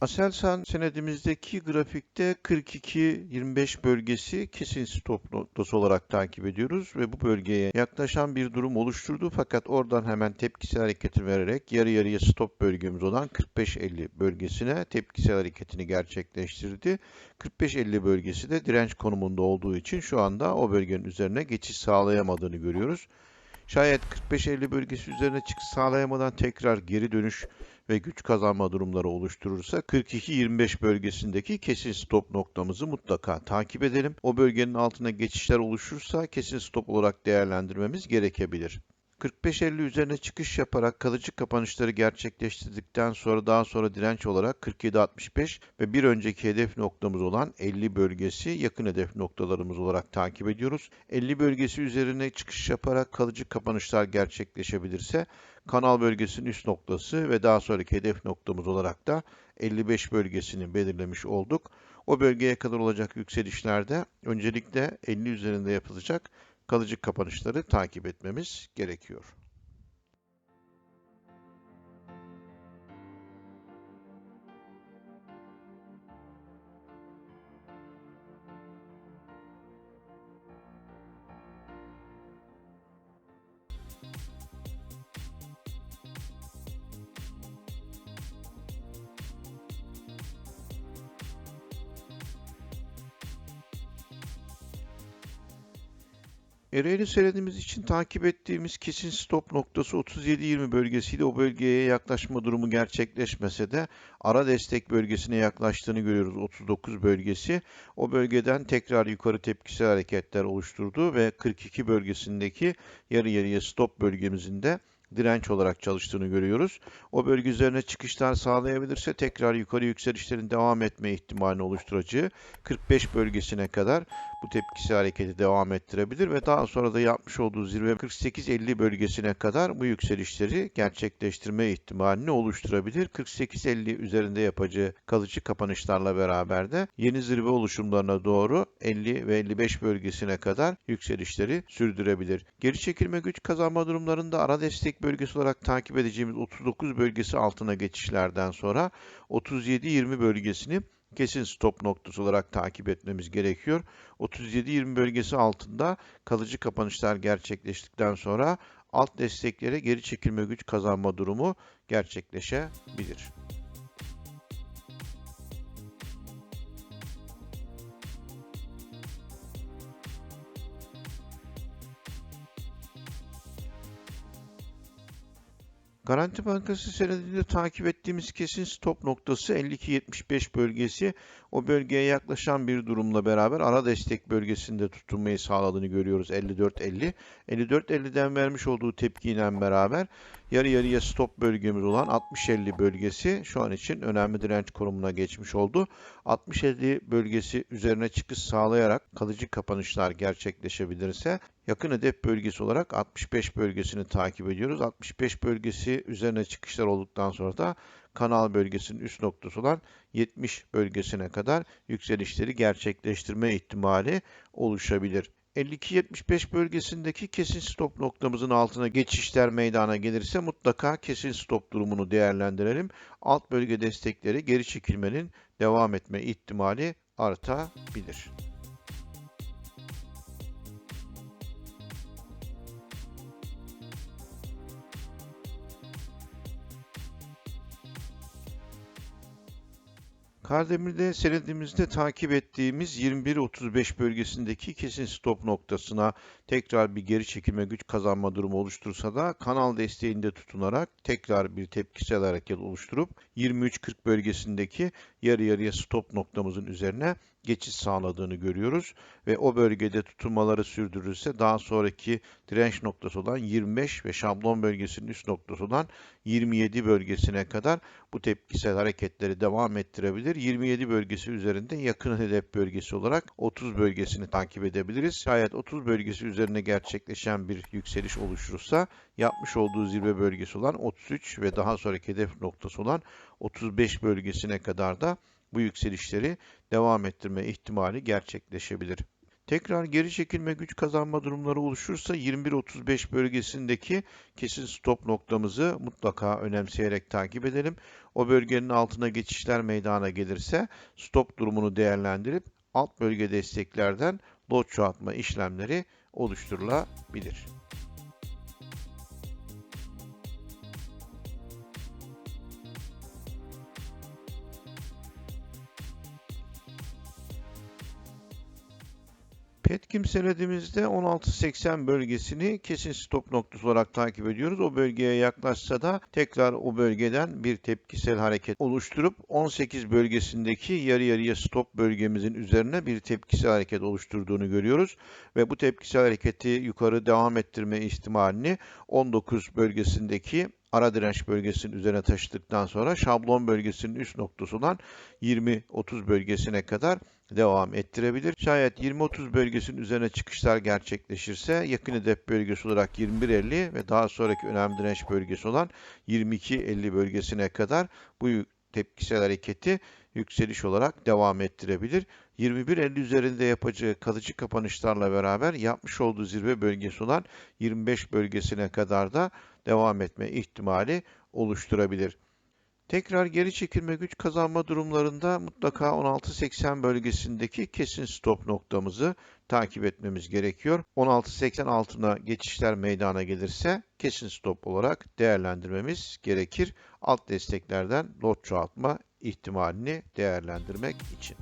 Aselsan senedimizdeki grafikte 42-25 bölgesi kesin stop noktası olarak takip ediyoruz ve bu bölgeye yaklaşan bir durum oluşturdu fakat oradan hemen tepkisel hareketi vererek yarı yarıya stop bölgemiz olan 45-50 bölgesine tepkisel hareketini gerçekleştirdi. 45-50 bölgesi de direnç konumunda olduğu için şu anda o bölgenin üzerine geçiş sağlayamadığını görüyoruz. Şayet 45-50 bölgesi üzerine çıkış sağlayamadan tekrar geri dönüş ve güç kazanma durumları oluşturursa 42-25 bölgesindeki kesin stop noktamızı mutlaka takip edelim. O bölgenin altına geçişler oluşursa kesin stop olarak değerlendirmemiz gerekebilir. 45-50 üzerine çıkış yaparak kalıcı kapanışları gerçekleştirdikten sonra daha sonra direnç olarak 47-65 ve bir önceki hedef noktamız olan 50 bölgesi yakın hedef noktalarımız olarak takip ediyoruz. 50 bölgesi üzerine çıkış yaparak kalıcı kapanışlar gerçekleşebilirse kanal bölgesinin üst noktası ve daha sonraki hedef noktamız olarak da 55 bölgesini belirlemiş olduk. O bölgeye kadar olacak yükselişlerde öncelikle 50 üzerinde yapılacak kalıcı kapanışları takip etmemiz gerekiyor. Ereğli senedimiz için takip ettiğimiz kesin stop noktası 37-20 bölgesiyle o bölgeye yaklaşma durumu gerçekleşmese de ara destek bölgesine yaklaştığını görüyoruz 39 bölgesi. O bölgeden tekrar yukarı tepkisel hareketler oluşturdu ve 42 bölgesindeki yarı yarıya stop bölgemizin de direnç olarak çalıştığını görüyoruz. O bölge üzerine çıkışlar sağlayabilirse tekrar yukarı yükselişlerin devam etme ihtimalini oluşturacağı 45 bölgesine kadar bu tepkisi hareketi devam ettirebilir ve daha sonra da yapmış olduğu zirve 48-50 bölgesine kadar bu yükselişleri gerçekleştirme ihtimalini oluşturabilir. 48-50 üzerinde yapacağı kalıcı kapanışlarla beraber de yeni zirve oluşumlarına doğru 50 ve 55 bölgesine kadar yükselişleri sürdürebilir. Geri çekilme güç kazanma durumlarında ara destek bölgesi olarak takip edeceğimiz 39 bölgesi altına geçişlerden sonra 37-20 bölgesini kesin stop noktası olarak takip etmemiz gerekiyor. 37-20 bölgesi altında kalıcı kapanışlar gerçekleştikten sonra alt desteklere geri çekilme güç kazanma durumu gerçekleşebilir. Garanti Bankası senedinde takip ettiğimiz kesin stop noktası 52-75 bölgesi. O bölgeye yaklaşan bir durumla beraber ara destek bölgesinde tutunmayı sağladığını görüyoruz 54-50. 54-50'den vermiş olduğu tepkiyle beraber yarı yarıya stop bölgemiz olan 60-50 bölgesi şu an için önemli direnç konumuna geçmiş oldu. 60-50 bölgesi üzerine çıkış sağlayarak kalıcı kapanışlar gerçekleşebilirse yakın hedef bölgesi olarak 65 bölgesini takip ediyoruz. 65 bölgesi üzerine çıkışlar olduktan sonra da kanal bölgesinin üst noktası olan 70 bölgesine kadar yükselişleri gerçekleştirme ihtimali oluşabilir. 52-75 bölgesindeki kesin stop noktamızın altına geçişler meydana gelirse mutlaka kesin stop durumunu değerlendirelim. Alt bölge destekleri geri çekilmenin devam etme ihtimali artabilir. Kardemir'de senedimizde takip ettiğimiz 21-35 bölgesindeki kesin stop noktasına tekrar bir geri çekilme güç kazanma durumu oluştursa da kanal desteğinde tutunarak tekrar bir tepkisel hareket oluşturup 23-40 bölgesindeki yarı yarıya stop noktamızın üzerine geçiş sağladığını görüyoruz ve o bölgede tutunmaları sürdürürse daha sonraki direnç noktası olan 25 ve şablon bölgesinin üst noktası olan 27 bölgesine kadar bu tepkisel hareketleri devam ettirebilir. 27 bölgesi üzerinde yakın hedef bölgesi olarak 30 bölgesini takip edebiliriz. Şayet 30 bölgesi üzerine gerçekleşen bir yükseliş oluşursa yapmış olduğu zirve bölgesi olan 33 ve daha sonraki hedef noktası olan 35 bölgesine kadar da bu yükselişleri devam ettirme ihtimali gerçekleşebilir. Tekrar geri çekilme güç kazanma durumları oluşursa 21-35 bölgesindeki kesin stop noktamızı mutlaka önemseyerek takip edelim. O bölgenin altına geçişler meydana gelirse stop durumunu değerlendirip alt bölge desteklerden lot çoğaltma işlemleri oluşturulabilir. Petkim senedimizde 16.80 bölgesini kesin stop noktası olarak takip ediyoruz. O bölgeye yaklaşsa da tekrar o bölgeden bir tepkisel hareket oluşturup 18 bölgesindeki yarı yarıya stop bölgemizin üzerine bir tepkisel hareket oluşturduğunu görüyoruz. Ve bu tepkisel hareketi yukarı devam ettirme ihtimalini 19 bölgesindeki ara direnç bölgesinin üzerine taşıdıktan sonra şablon bölgesinin üst noktası olan 20-30 bölgesine kadar devam ettirebilir. Şayet 20-30 bölgesinin üzerine çıkışlar gerçekleşirse yakın hedef bölgesi olarak 21-50 ve daha sonraki önemli direnç bölgesi olan 22-50 bölgesine kadar bu tepkisel hareketi yükseliş olarak devam ettirebilir. 21.50 üzerinde yapacağı kalıcı kapanışlarla beraber yapmış olduğu zirve bölgesi olan 25 bölgesine kadar da devam etme ihtimali oluşturabilir. Tekrar geri çekilme güç kazanma durumlarında mutlaka 16.80 bölgesindeki kesin stop noktamızı takip etmemiz gerekiyor. 16.80 altına geçişler meydana gelirse kesin stop olarak değerlendirmemiz gerekir. Alt desteklerden lot çoğaltma ihtimalini değerlendirmek için.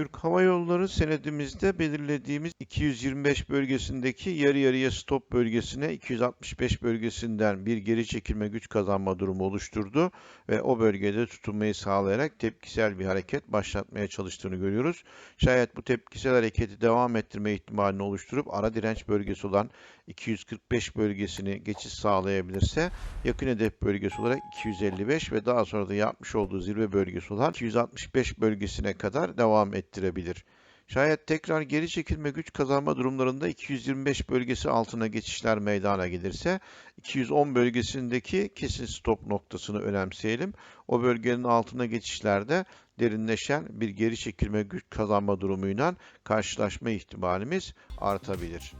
Türk Hava Yolları senedimizde belirlediğimiz 225 bölgesindeki yarı yarıya stop bölgesine 265 bölgesinden bir geri çekilme güç kazanma durumu oluşturdu ve o bölgede tutunmayı sağlayarak tepkisel bir hareket başlatmaya çalıştığını görüyoruz. Şayet bu tepkisel hareketi devam ettirme ihtimalini oluşturup ara direnç bölgesi olan 245 bölgesini geçiş sağlayabilirse yakın hedef bölgesi olarak 255 ve daha sonra da yapmış olduğu zirve bölgesi olan 265 bölgesine kadar devam ettirebilir. Şayet tekrar geri çekilme güç kazanma durumlarında 225 bölgesi altına geçişler meydana gelirse 210 bölgesindeki kesin stop noktasını önemseyelim. O bölgenin altına geçişlerde derinleşen bir geri çekilme güç kazanma durumuyla karşılaşma ihtimalimiz artabilir.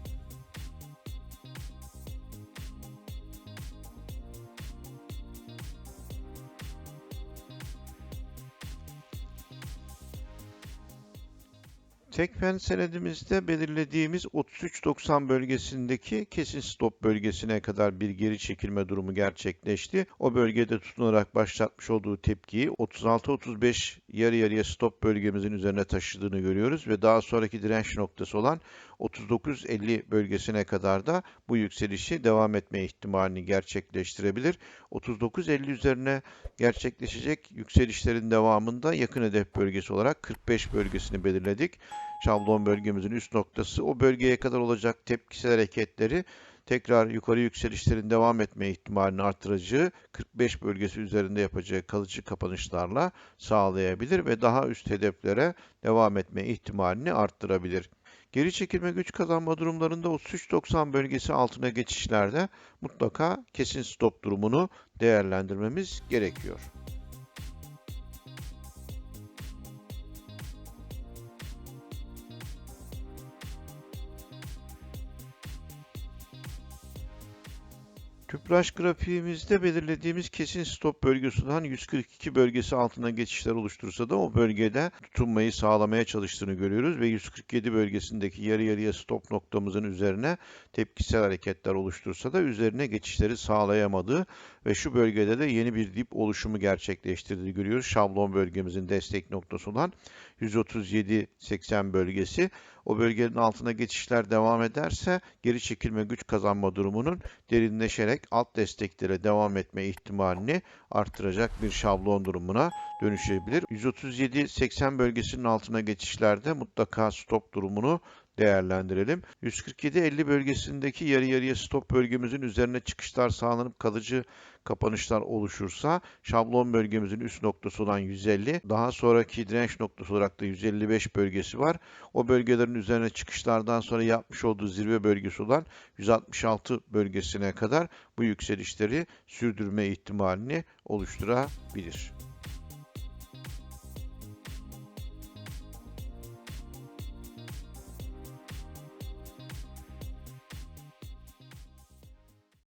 Tekfen senedimizde belirlediğimiz 33.90 bölgesindeki kesin stop bölgesine kadar bir geri çekilme durumu gerçekleşti. O bölgede tutunarak başlatmış olduğu tepkiyi 36-35 yarı yarıya stop bölgemizin üzerine taşıdığını görüyoruz ve daha sonraki direnç noktası olan 39-50 bölgesine kadar da bu yükselişi devam etme ihtimalini gerçekleştirebilir. 39-50 üzerine gerçekleşecek yükselişlerin devamında yakın hedef bölgesi olarak 45 bölgesini belirledik. Şablon bölgemizin üst noktası o bölgeye kadar olacak tepkisel hareketleri tekrar yukarı yükselişlerin devam etme ihtimalini artıracağı 45 bölgesi üzerinde yapacağı kalıcı kapanışlarla sağlayabilir ve daha üst hedeflere devam etme ihtimalini arttırabilir. Geri çekilme güç kazanma durumlarında 33.90 bölgesi altına geçişlerde mutlaka kesin stop durumunu değerlendirmemiz gerekiyor. Tüpraş grafiğimizde belirlediğimiz kesin stop bölgesinden 142 bölgesi altına geçişler oluşturursa da o bölgede tutunmayı sağlamaya çalıştığını görüyoruz ve 147 bölgesindeki yarı yarıya stop noktamızın üzerine tepkisel hareketler oluştursa da üzerine geçişleri sağlayamadığı ve şu bölgede de yeni bir dip oluşumu gerçekleştirdiğini görüyoruz. Şablon bölgemizin destek noktası olan 137-80 bölgesi. O bölgenin altına geçişler devam ederse geri çekilme güç kazanma durumunun derinleşerek alt desteklere devam etme ihtimalini artıracak bir şablon durumuna dönüşebilir. 137-80 bölgesinin altına geçişlerde mutlaka stop durumunu değerlendirelim. 147-50 bölgesindeki yarı yarıya stop bölgemizin üzerine çıkışlar sağlanıp kalıcı kapanışlar oluşursa şablon bölgemizin üst noktası olan 150 daha sonraki direnç noktası olarak da 155 bölgesi var. O bölgelerin üzerine çıkışlardan sonra yapmış olduğu zirve bölgesi olan 166 bölgesine kadar bu yükselişleri sürdürme ihtimalini oluşturabilir.